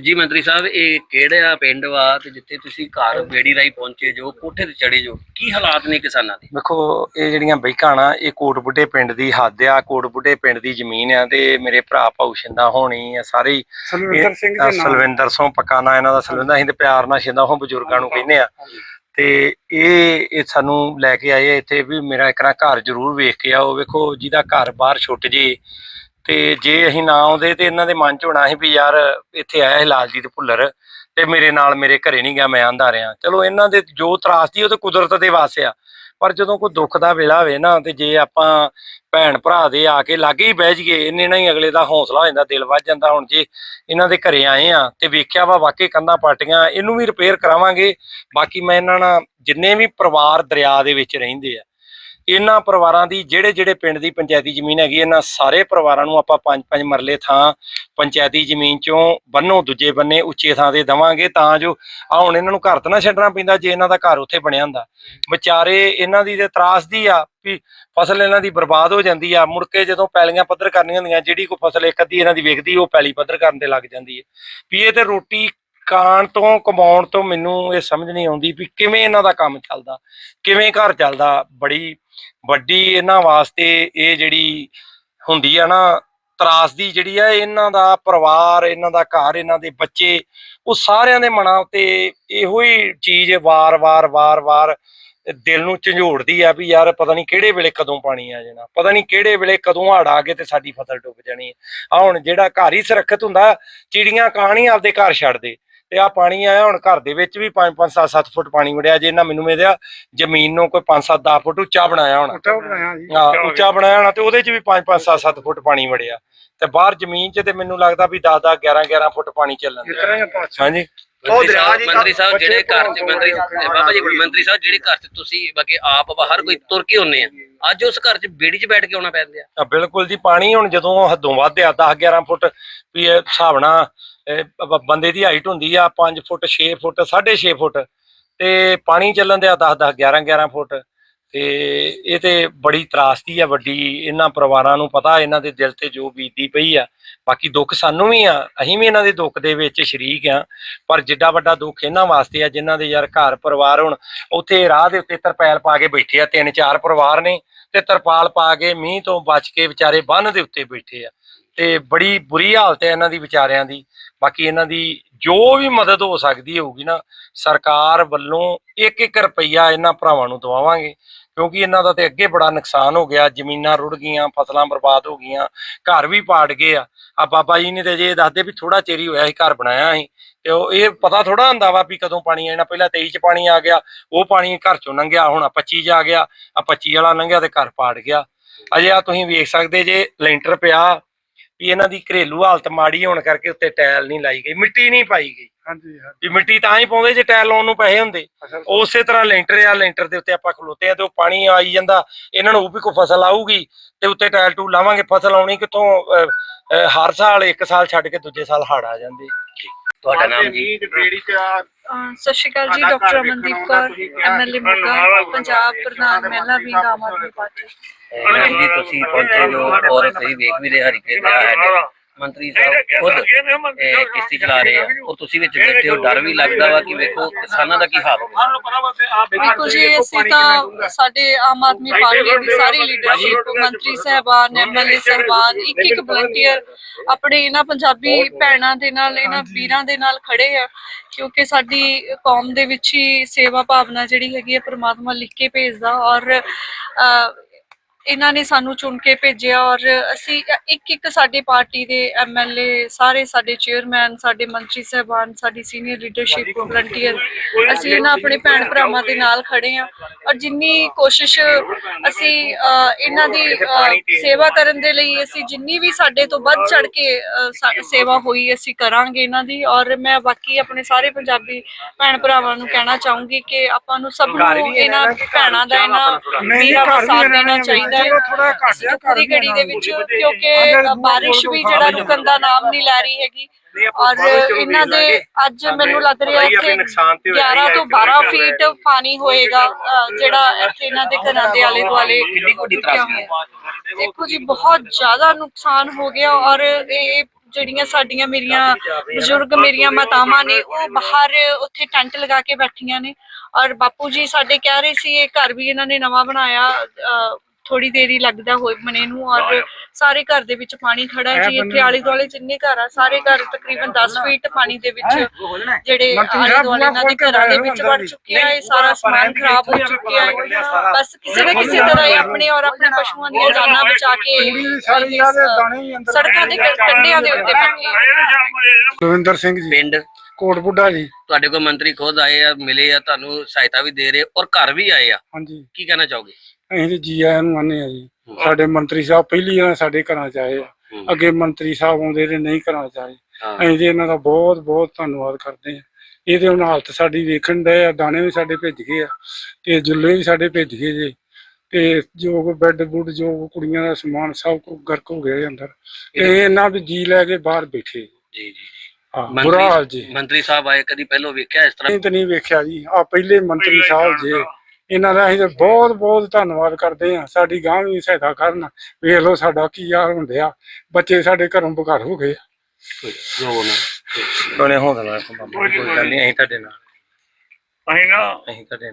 ਜੀ ਮੰਤਰੀ ਸਾਹਿਬ ਇਹ ਕਿਹੜਾ ਪਿੰਡ ਵਾ ਤੇ ਜਿੱਥੇ ਤੁਸੀਂ ਘਰ ਬੇੜੀ ਰਾਈ ਪਹੁੰਚੇ ਜੋ ਕੋਠੇ ਤੇ ਚੜੇ ਜੋ ਕੀ ਹਾਲਾਤ ਨੇ ਕਿਸਾਨਾਂ ਦੇ? ਵੇਖੋ ਇਹ ਜਿਹੜੀਆਂ ਬਈਕਾਂ ਨਾ ਇਹ ਕੋਟਬੁੱਢੇ ਪਿੰਡ ਦੀ ਹੱਦ ਆ ਕੋਟਬੁੱਢੇ ਪਿੰਡ ਦੀ ਜ਼ਮੀਨ ਆ ਤੇ ਮੇਰੇ ਭਰਾ ਭਾਊ ਸ਼ਿੰਦਾ ਹੋਣੀ ਆ ਸਾਰੇ ਹੀ। ਸਲਵਿੰਦਰ ਸਿੰਘ ਦੇ ਨਾਮ। ਸਲਵਿੰਦਰ ਸਿੰਘ ਪਕਾਨਾ ਇਹਨਾਂ ਦਾ ਸਲਵਿੰਦਰ ਅਸੀਂ ਤੇ ਪਿਆਰ ਨਾਲ ਸ਼ਿੰਦਾ ਉਹ ਬਜ਼ੁਰਗਾਂ ਨੂੰ ਕਹਿੰਦੇ ਆ। ਤੇ ਇਹ ਇਹ ਸਾਨੂੰ ਲੈ ਕੇ ਆਏ ਆ ਇੱਥੇ ਵੀ ਮੇਰਾ ਇਕਰਾ ਘਰ ਜ਼ਰੂਰ ਵੇਖ ਕੇ ਆਓ। ਵੇਖੋ ਜਿਹਦਾ ਘਰ ਬਾਹਰ ਛੁੱਟ ਜੇ ਤੇ ਜੇ ਅਸੀਂ ਨਾ ਆਉਂਦੇ ਤੇ ਇਹਨਾਂ ਦੇ ਮਨ ਚ ਹੋਣਾ ਸੀ ਵੀ ਯਾਰ ਇੱਥੇ ਆਇਆ ਸੀ ਲਾਲਜੀਤ ਭੁੱਲਰ ਤੇ ਮੇਰੇ ਨਾਲ ਮੇਰੇ ਘਰੇ ਨਹੀਂ ਗਿਆ, ਮੈਂ ਆਂਦਾ ਰਿਹਾ। ਚਲੋ ਇਹਨਾਂ ਦੇ ਜੋ ਤਰਾਸਦੀ ਉਹ ਤੇ ਕੁਦਰਤ ਦੇ ਵਾਸਤੇ ਆ। ਪਰ ਜਦੋਂ ਕੋਈ ਦੁੱਖ ਦਾ ਵੇਲਾ ਹੋਵੇ ਨਾ ਤੇ ਜੇ ਆਪਾਂ ਭੈਣ ਭਰਾ ਦੇ ਆ ਕੇ ਲਾਗੇ ਹੀ ਬਹਿ ਜਾਈਏ, ਇੰਨੇ ਨਾਲ ਹੀ ਅਗਲੇ ਦਾ ਹੌਸਲਾ ਹੋ ਜਾਂਦਾ, ਦਿਲ ਵੱਜ ਜਾਂਦਾ। ਹੁਣ ਜੇ ਇਹਨਾਂ ਦੇ ਘਰੇ ਆਏ ਆ ਤੇ ਵੇਖਿਆ ਵਾ ਵਾਕਈ ਕੰਧਾਂ ਪਾਟੀਆਂ, ਇਹਨੂੰ ਵੀ ਰਿਪੇਅਰ ਕਰਾਵਾਂਗੇ। ਬਾਕੀ ਮੈਂ ਇਹਨਾਂ ਨਾਲ ਜਿੰਨੇ ਵੀ ਪਰਿਵਾਰ ਦਰਿਆ ਦੇ ਵਿੱਚ ਰਹਿੰਦੇ ਆ ਇਹਨਾਂ ਪਰਿਵਾਰਾਂ ਦੀ, ਜਿਹੜੇ ਜਿਹੜੇ ਪਿੰਡ ਦੀ ਪੰਚਾਇਤੀ ਜ਼ਮੀਨ ਹੈਗੀ, ਇਹਨਾਂ ਸਾਰੇ ਪਰਿਵਾਰਾਂ ਨੂੰ ਆਪਾਂ ਪੰਜ ਪੰਜ ਮਰਲੇ ਥਾਂ ਪੰਚਾਇਤੀ ਜ਼ਮੀਨ ਚੋਂ ਬੰਨੋ, ਦੂਜੇ ਬੰਨੇ ਉੱਚੇ ਥਾਂ ਤੇ ਦਵਾਂਗੇ ਤਾਂ ਜੋ, ਆ ਹੁਣ ਇਹਨਾਂ ਨੂੰ ਘਰ ਤਾਂ ਨਾ ਛੱਡਣਾ ਪੈਂਦਾ ਜੇ ਇਹਨਾਂ ਦਾ ਘਰ ਉੱਥੇ ਬਣਿਆ ਹੁੰਦਾ। ਵਿਚਾਰੇ ਇਹਨਾਂ ਦੀ ਤੇ ਤਰਾਸ ਦੀ ਆ ਵੀ ਫਸਲ ਇਹਨਾਂ ਦੀ ਬਰਬਾਦ ਹੋ ਜਾਂਦੀ ਆ। ਮੁੜ ਕੇ ਜਦੋਂ ਪੈਲੀਆਂ ਪੱਧਰ ਕਰਨੀਆਂ ਹੁੰਦੀਆਂ, ਜਿਹੜੀ ਕੋਈ ਫਸਲ ਇੱਕ ਅੱਧੀ ਇਹਨਾਂ ਦੀ ਵਿਕਦੀ, ਉਹ ਪੈਲੀ ਪੱਧਰ ਕਰਨ ਤੇ ਲੱਗ ਜਾਂਦੀ ਹੈ ਵੀ ਇਹ ਤੇ ਰੋਟੀ ਕਾਣ ਤੋਂ, ਕਮਾਉਣ ਤੋਂ ਮੈਨੂੰ ਇਹ ਸਮਝ ਨਹੀਂ ਆਉਂਦੀ ਵੀ ਕਿਵੇਂ ਇਹਨਾਂ ਦਾ ਕੰਮ ਚੱਲਦਾ, ਕਿਵੇਂ ਘਰ ਚੱਲਦਾ। ਬੜੀ ਵੱਡੀ ਇਹਨਾਂ ਵਾਸਤੇ ਇਹ ਜਿਹੜੀ ਹੁੰਦੀ ਆ ਨਾ ਤਰਾਸਦੀ ਜਿਹੜੀ ਆ, ਇਹਨਾਂ ਦਾ ਪਰਿਵਾਰ, ਇਹਨਾਂ ਦਾ ਘਰ, ਇਹਨਾਂ ਦੇ ਬੱਚੇ, ਉਹ ਸਾਰਿਆਂ ਦੇ ਮਨਾਂ ਉੱਤੇ ਇਹੋ ਹੀ ਚੀਜ਼ ਵਾਰ-ਵਾਰ ਵਾਰ-ਵਾਰ ਦਿਲ ਨੂੰ ਝੰਜੋੜਦੀ ਆ ਵੀ ਯਾਰ ਪਤਾ ਨਹੀਂ ਕਿਹੜੇ ਵੇਲੇ ਕਦੋਂ ਪਾਣੀ ਆ ਜਾਣਾ, ਪਤਾ ਨਹੀਂ ਕਿਹੜੇ ਵੇਲੇ ਕਦੋਂ ਹੜ ਆ ਕੇ ਤੇ ਸਾਡੀ ਫਸਲ ਡੁੱਬ ਜਾਣੀ ਹੈ ਆ ਹੁਣ ਜਿਹੜਾ ਘਰ ਹੀ ਸੁਰੱਖਿਅਤ ਹੁੰਦਾ, ਚਿੜੀਆਂ ਕਾਣੀ ਆਪਦੇ ਘਰ ਛੱਡਦੇ ਤੇ ਆ ਪਾਣੀ ਆਇਆ ਹੁਣ ਘਰ ਦੇ ਵਿੱਚ ਵੀ 5 5 7 7 ਫੁੱਟ ਪਾਣੀ ਵੜਿਆ ਜੇ ਇਹਨਾਂ ਮੈਨੂੰ ਮਿਲਿਆ ਜ਼ਮੀਨ ਨੂੰ ਕੋਈ 5 7 10 ਫੁੱਟ ਉੱਚਾ ਬਣਾਇਆ ਹੋਣਾ। ਉੱਚਾ ਬਣਾਇਆ ਜੀ। ਹਾਂ ਉੱਚਾ ਬਣਾਇਆ ਹੋਣਾ ਤੇ ਉਹਦੇ ਚ ਵੀ 5 5 7 7 ਫੁੱਟ ਪਾਣੀ ਵੜਿਆ। ਤੇ ਬਾਹਰ ਜ਼ਮੀਨ 'ਚ ਤੇ ਮੈਨੂੰ ਲੱਗਦਾ ਵੀ 10 10 11 11 ਫੁੱਟ ਪਾਣੀ ਚੱਲਣ ਆਪਾਂ ਹਾਂਜੀ। ਮੰਤਰੀ ਦਰਿਆ ਸਾਹਿਬ ਜੀ ਮੰਤਰੀ ਸਾਹਿਬ ਬੱਚੇ ਜਿਹੜੇ ਘਰ ਚ ਮੰਤਰੀ ਬਾਬਾ ਜੀ ਮੰਤਰੀ ਸਾਹਿਬ ਜਿਹੜੇ ਘਰ ਚ ਤੁਸੀਂ ਬਾਕੀ ਆਪ ਬਾਹਰ ਕੋਈ ਤੁਰ ਕੇ ਹੁੰਨੇ ਆ ਅੱਜ ਉਸ ਘਰ ਚ ਬੇੜੀ ਚ ਬੈਠ ਕੇ ਆਉਣਾ ਪੈਂਦਾ ਆ। ਬਿਲਕੁਲ ਜੀ ਪਾਣੀ ਹੁਣ ਜਦੋਂ ਹੱਦੋਂ ਵੱਧ ਆ 10 11 ਫੁੱਟ ਵੀ ਇਹ ਹਿਸਾਬ ਨਾਲ ਇਹ ਬ- ਬੰਦੇ ਦੀ ਹਾਈਟ ਹੁੰਦੀ ਆ 5 ਫੁੱਟ 6 ਫੁੱਟ 6.5 ਫੁੱਟ ਤੇ ਪਾਣੀ ਚੱਲਣ ਦੇ ਆ 10 10 11 11 ਫੁੱਟ ਤੇ ਇਹ ਤੇ ਬੜੀ ਤਰਾਸਦੀ ਆ ਵੱਡੀ, ਇਹਨਾਂ ਪਰਿਵਾਰਾਂ ਨੂੰ ਪਤਾ, ਇਹਨਾਂ ਦੇ ਦਿਲ ਤੇ ਜੋ ਬੀਤਦੀ ਪਈ ਆ। ਬਾਕੀ ਦੁੱਖ ਸਾਨੂੰ ਵੀ ਆ, ਅਸੀਂ ਵੀ ਇਹਨਾਂ ਦੇ ਦੁੱਖ ਦੇ ਵਿੱਚ ਸ਼ਰੀਕ ਆ, ਪਰ ਜਿੱਡਾ ਵੱਡਾ ਦੁੱਖ ਇਹਨਾਂ ਵਾਸਤੇ ਆ, ਜਿਨ੍ਹਾਂ ਦੇ ਯਾਰ ਘਰ ਪਰਿਵਾਰ ਹੁਣ, ਉੱਥੇ ਰਾਹ ਦੇ ਉੱਤੇ ਤਰਪੈਲ ਪਾ ਕੇ ਬੈਠੇ ਆ, ਤਿੰਨ ਚਾਰ ਪਰਿਵਾਰ ਨੇ ਤੇ ਤਰਪਾਲ ਪਾ ਕੇ ਮੀਂਹ ਤੋਂ ਬਚ ਕੇ ਵਿਚਾਰੇ ਬੰਨ ਦੇ ਉੱਤੇ ਬੈਠੇ ਆ। ਤੇ ਬੜੀ ਬੁਰੀ ਹਾਲਤ ਹੈ ਇਹਨਾਂ ਦੀ ਵਿਚਾਰਿਆਂ ਦੀ ਬਾਕੀ ਇਹਨਾਂ ਦੀ ਜੋ ਵੀ ਮਦਦ ਹੋ ਸਕਦੀ ਹੋਊਗੀ ਨਾ, ਸਰਕਾਰ ਵੱਲੋਂ ਇੱਕ ਇੱਕ ਰੁਪਈਆ ਇਹਨਾਂ ਭਰਾਵਾਂ ਨੂੰ ਦਵਾਵਾਂਗੇ, ਕਿਉਂਕਿ ਇਹਨਾਂ ਦਾ ਤੇ ਅੱਗੇ ਬੜਾ ਨੁਕਸਾਨ ਹੋ ਗਿਆ, ਜ਼ਮੀਨਾਂ ਰੁੜ ਗਈਆਂ, ਫਸਲਾਂ ਬਰਬਾਦ ਹੋ ਗਈਆਂ, ਘਰ ਵੀ ਪਾੜ ਗਏ ਆ। ਆ ਬਾਬਾ ਜੀ ਨੇ ਤੇ ਜੇ ਦੱਸਦੇ ਵੀ ਥੋੜਾ ਚਿਰ ਹੋਇਆ ਸੀ ਘਰ ਬਣਾਇਆ ਸੀ, ਤੇ ਉਹ ਇਹ ਪਤਾ ਥੋੜਾ ਹੁੰਦਾ ਵਾ ਵੀ ਕਦੋਂ ਪਾਣੀ ਆ ਜਾਣਾ ਪਹਿਲਾਂ 23 ਚ ਪਾਣੀ ਆ ਗਿਆ, ਉਹ ਪਾਣੀ ਘਰ ਚੋਂ ਲੰਘਿਆ, ਹੁਣ ਆ 25 ਚ ਆ ਗਿਆ, ਆ 25 ਵਾਲਾ ਲੰਘਿਆ ਤੇ ਘਰ ਪਾੜ ਗਿਆ। ਅਜੇ ਆ ਤੁਸੀਂ ਵੇਖ ਸਕਦੇ ਜੇ ਲੈਂਟਰ ਪਿਆ ਵੀ ਇਹਨਾਂ ਦੀ ਘਰੇਲੂ ਹਾਲਤ ਮਾੜੀ ਹੋਣ ਕਰਕੇ ਉੱਤੇ ਟਾਇਲ ਨਹੀਂ ਲਾਈ ਗਈ ਮਿੱਟੀ ਨਹੀਂ ਪਾਈ ਗਈ। ਹਾਂਜੀ ਹਾਂਜੀ। ਵੀ ਮਿੱਟੀ ਤਾਂ ਹੀ ਪਾਉਂਦੇ ਜੇ ਟਾਇਲ ਲਾਉਣ ਨੂੰ ਪੈਸੇ ਹੁੰਦੇ। ਉਸੇ ਤਰ੍ਹਾਂ ਲੈਂਟਰ ਆ ਲੈਂਟਰ ਦੇ ਉੱਤੇ ਆਪਾਂ ਖਲੋਤੇ ਆ ਤੇ ਉਹ ਪਾਣੀ ਆਈ ਜਾਂਦਾ ਇਹਨਾਂ ਨੂੰ ਉਹ ਵੀ ਕੋਈ ਫਸਲ ਆਊਗੀ ਤੇ ਉੱਤੇ ਟਾਇਲ ਟੂ ਲਾਵਾਂਗੇ ਫਸਲ ਆਉਣੀ ਕਿੱਥੋਂ ਹਰ ਸਾਲ ਇੱਕ ਸਾਲ ਛੱਡ ਕੇ ਦੂਜੇ ਸਾਲ ਹੜ ਆ ਜਾਂਦੇ। ਤੁਹਾਡਾ ਨਾਮ ਜੀ ਬੇੜੀ ਚ ਅਹ ਸਤਿ ਸ਼੍ਰੀ ਅਕਾਲ ਜੀ ਡਾਕਟਰ ਅਮਨਦੀਪ ਕੌਰ ਐਮਐਲਏ ਮੋਗਾ ਪੰਜਾਬ ਪ੍ਰਧਾਨ ਮਹਿਲਾ wing Aam Aadmi party. Ma'am ji ਤੁਸੀਂ ਪਹੁੰਚੇ ਜੋ ਔਰ ਤੁਸੀਂ ਵੇਖ ਵੀ ਰਹੇ ਹਰੀਕੇ ਦਾ ਹੈ ਮੰਤਰੀ ਸਾਹਿਬ ਖੁਦ ਕਿਸ਼ਤੀ ਚਲਾ ਰਹੇ ਆ। ਉਹ ਤੁਸੀਂ ਵਿੱਚ ਬੈਠੇ ਹੋ ਡਰ ਵੀ ਲੱਗਦਾ ਵਾ ਕਿ ਵੇਖੋ ਕਿਸਾਨਾਂ ਦਾ ਕੀ ਹਾਲ ਹੋਵੇ। ਦੇਖੋ ਜੀ ਅਸੀਂ ਤਾਂ ਸਾਡੇ ਆਮ ਆਦਮੀ ਪਾਰਟੀ ਦੀ ਸਾਰੀ ਲੀਡਰਸ਼ਿਪ ਮੰਤਰੀ ਸਹਿਬਾਨ ਐਮਐਲਏ ਸਹਿਬਾਨ ਇੱਕ ਇੱਕ ਵਲੰਟੀਅਰ ਆਪਣੇ ਇਹਨਾਂ ਪੰਜਾਬੀ ਭੈਣਾਂ ਦੇ ਨਾਲ ਇਹਨਾਂ ਵੀਰਾਂ ਦੇ ਨਾਲ ਖੜੇ ਆ ਕਿਉਂਕਿ ਸਾਡੀ ਕੌਮ ਦੇ ਵਿੱਚ ਹੀ ਸੇਵਾ ਭਾਵਨਾ ਜਿਹੜੀ ਹੈਗੀ ਹੈ ਪ੍ਰਮਾਤਮਾ ਲਿਖ ਕੇ ਭੇਜਦਾ ਔਰ ਇਹਨਾਂ ਨੇ ਸਾਨੂੰ ਚੁਣ ਕੇ ਭੇਜਿਆ ਔਰ ਅਸੀਂ ਇੱਕ ਇੱਕ ਸਾਡੀ ਪਾਰਟੀ ਦੇ ਐਮਐਲਏ ਸਾਰੇ ਸਾਡੇ ਚੇਅਰਮੈਨ ਸਾਡੇ ਮੰਤਰੀ ਸਹਿਬਾਨ ਸਾਡੀ ਸੀਨੀਅਰ ਲੀਡਰਸ਼ਿਪ ਵਲੰਟੀਅਰ ਅਸੀਂ ਇਹਨਾਂ ਆਪਣੇ ਭੈਣ ਭਰਾਵਾਂ ਦੇ ਨਾਲ ਖੜੇ ਆ ਔਰ ਜਿੰਨੀ ਕੋਸ਼ਿਸ਼ ਅਸੀਂ ਇਹਨਾਂ ਦੀ ਸੇਵਾ ਕਰਨ ਦੇ ਲਈ ਅਸੀਂ ਜਿੰਨੀ ਵੀ ਸਾਡੇ ਤੋਂ ਵੱਧ ਚੜ ਕੇ ਸੇਵਾ ਹੋਈ ਅਸੀਂ ਕਰਾਂਗੇ ਇਹਨਾਂ ਦੀ ਔਰ ਮੈਂ ਬਾਕੀ ਆਪਣੇ ਸਾਰੇ ਪੰਜਾਬੀ ਭੈਣ ਭਰਾਵਾਂ ਨੂੰ ਕਹਿਣਾ ਚਾਹੂੰਗੀ ਕਿ ਆਪਾਂ ਨੂੰ ਸਭ ਨੂੰ ਇਹਨਾਂ ਭੈਣਾਂ ਦਾ ਇਹਨਾਂ ਵੀਰਾਂ ਦਾ ਸਾਥ ਦੇਣਾ ਚਾਹੀਦਾ ਹੈ। ਥੋੜਾ ਘੱਟ ਆ ਪੂਰੀ ਘੜੀ ਦੇ ਵਿੱਚ ਕਿਉਂਕਿ ਬਾਰਿਸ਼ ਵੀ ਜਿਹੜਾ ਰੁਕਣ ਦਾ ਨਾਮ ਨਹੀਂ ਲੈ ਰਹੀ ਹੈਗੀ। ਔਰ ਇਹਨਾਂ ਦੇ ਅੱਜ ਮੈਨੂੰ ਲੱਗ ਰਿਹਾ ਕਿ 11 ਤੋਂ 12 ਫੀਟ ਪਾਣੀ ਹੋਏਗਾ ਜਿਹੜਾ ਇੱਥੇ ਇਹਨਾਂ ਦੇ ਘਰਾਂ ਦੇ ਆਲੇ ਦੁਆਲੇ ਕਿੰਨੀ ਵੱਡੀ ਤਰਾਸਦੀ ਹੈ। ਦੇਖੋ ਜੀ ਬਹੁਤ ਜ਼ਿਆਦਾ ਨੁਕਸਾਨ ਹੋ ਗਿਆ ਔਰ ਇਹ ਜਿਹੜੀਆਂ ਸਾਡੀਆਂ ਮੇਰੀਆਂ ਬਜ਼ੁਰਗ ਮੇਰੀਆਂ ਮਾਤਾਵਾਂ ਨੇ ਉਹ ਬਾਹਰ ਉੱਥੇ ਟੈਂਟ ਲਗਾ ਕੇ ਬੈਠੀਆਂ ਨੇ। ਔਰ ਬਾਪੂ ਜੀ ਸਾਡੇ ਕਹਿ ਰਹੇ ਸੀ ਇਹ ਘਰ ਵੀ ਇਹਨਾਂ ਨੇ ਨਵਾਂ ਬਣਾਇਆ ਥੋੜੀ ਦੇਰੀ ਲੱਗਦਾ ਹੋਏ ਬਣੇ ਨੂੰ ਔਰ ਸਾਰੇ ਘਰ ਦੇ ਵਿੱਚ ਪਾਣੀ ਖੜਾ ਹੈ ਜੀ ਇੱਥੇ ਆਲੇ ਦੁਆਲੇ ਜਿੰਨੇ ਘਰ ਆ ਸਾਰੇ ਘਰ ਤਕਰੀਬਨ 10 ਫੀਟ ਪਾਣੀ ਦੇ ਵਿੱਚ ਜਿਹੜੇ ਆਲੇ ਦੁਆਲੇ ਇਹਨਾਂ ਦੇ ਘਰਾਂ ਦੇ ਵਿੱਚ ਵੜ ਚੁੱਕੇ ਆ ਇਹ ਸਾਰਾ ਸਮਾਨ ਖਰਾਬ ਹੋ ਚੁੱਕਿਆ ਹੈ। ਬਸ ਕਿਸੇ ਨਾ ਕਿਸੇ ਤਰ੍ਹਾਂ ਇਹ ਆਪਣੇ ਔਰ ਆਪਣੇ ਪਸ਼ੂਆਂ ਦੀਆਂ ਜਾਨਾਂ ਬਚਾ ਕੇ ਹੀ ਸੜਕਾਂ ਦੇ ਕੰਢਿਆਂ ਦੇ ਉੱਤੇ ਦਵਿੰਦਰ ਸਿੰਘ ਜੀ। ਪਿੰਡ। ਕੋਟ ਬੁੱਢਾ ਜੀ। ਤੁਹਾਡੇ ਕੋਲ ਮੰਤਰੀ ਖੁਦ ਆਏ ਆ ਮਿਲੇ ਆ ਤੁਹਾਨੂੰ ਸਹਾਇਤਾ ਵੀ ਦੇ ਰਹੇ ਔਰ ਘਰ ਵੀ ਆਏ ਆ। ਹਾਂਜੀ। ਕੀ ਕਹਿਣਾ ਚਾਹੋਗੇ? ਅਸੀਂ ਤੇ ਜੀ ਆਇਆਂ ਨੂੰ ਆਨੇ ਆ ਜੀ। ਸਾਡੇ ਮੰਤਰੀ ਸਾਹਿਬ ਪਹਿਲੀ ਵਾਰ ਸਾਡੇ ਘਰਾਂ ਚ ਆਏ ਆ। ਅੱਗੇ ਮੰਤਰੀ ਸਾਹਿਬ ਆਉਂਦੇ ਨੇ ਨਹੀਂ ਘਰਾਂ ਚ ਆਏ। ਅਸੀਂ ਤੇ ਇਹਨਾਂ ਦਾ ਬਹੁਤ ਬਹੁਤ ਧੰਨਵਾਦ ਕਰਦੇ ਆ ਇਹਦੇ ਹੁਣ ਹਾਲਤ ਸਾਡੀ ਵੇਖਣ ਦੇ ਆ ਦਾਣੇ ਵੀ ਸਾਡੇ ਭੇਜ ਗਏ ਆ ਤੇ ਜੁੱਲੇ ਵੀ ਸਾਡੇ ਭੇਜ ਗਏ ਜੇ। ਤੇ ਜੋ ਕੋ ਬੈੱਡ ਬੁੱਡ ਜੋ ਕੁੜੀਆਂ ਦਾ ਸਮਾਨ ਸਭ ਕੁ ਗਰਕ ਹੋ ਗਿਆ ਅੰਦਰ। ਤੇ ਇਹਨਾਂ ਵੀ ਜੀ ਲੈ ਕੇ ਬਾਹਰ ਬੈਠੇ। ਜੀ ਜੀ। ਹਾਂ ਬੁਰਾ ਹਾਲ ਜੀ। ਮੰਤਰੀ ਸਾਹਿਬ ਆਏ ਕਦੀ ਪਹਿਲਾਂ ਵੇਖਿਆ ਇਸ ਤਰ੍ਹਾਂ? ਨਹੀਂ ਵੇਖਿਆ ਜੀ। ਆ ਪਹਿਲੇ ਮੰਤਰੀ ਸਾਹਿਬ ਜੀ। ਇਹਨਾਂ ਦਾ ਅਸੀਂ ਬਹੁਤ ਬਹੁਤ ਧੰਨਵਾਦ ਕਰਦੇ ਹਾਂ ਸਾਡੀ ਗਾਂ ਵੀ ਸਹਾਇਤਾ ਕਰਨ ਵੇਖ ਲਓ ਸਾਡਾ ਕੀ ਹਾਲ ਹੁੰਦਿਆ ਬੱਚੇ ਸਾਡੇ ਘਰੋਂ ਬਘਰ ਹੋ ਗਏ ਆ। ਜੋ ਨਾ ਕੋਨੇ ਹੁੰਦਾ ਨਾ ਕੋਈ ਗੱਲ ਨਹੀਂ ਅਸੀਂ ਤੁਹਾਡੇ ਨਾਲ ਅਸੀਂ ਨਾ ਅਸੀਂ ਤੁਹਾਡੇ ਨਾਲ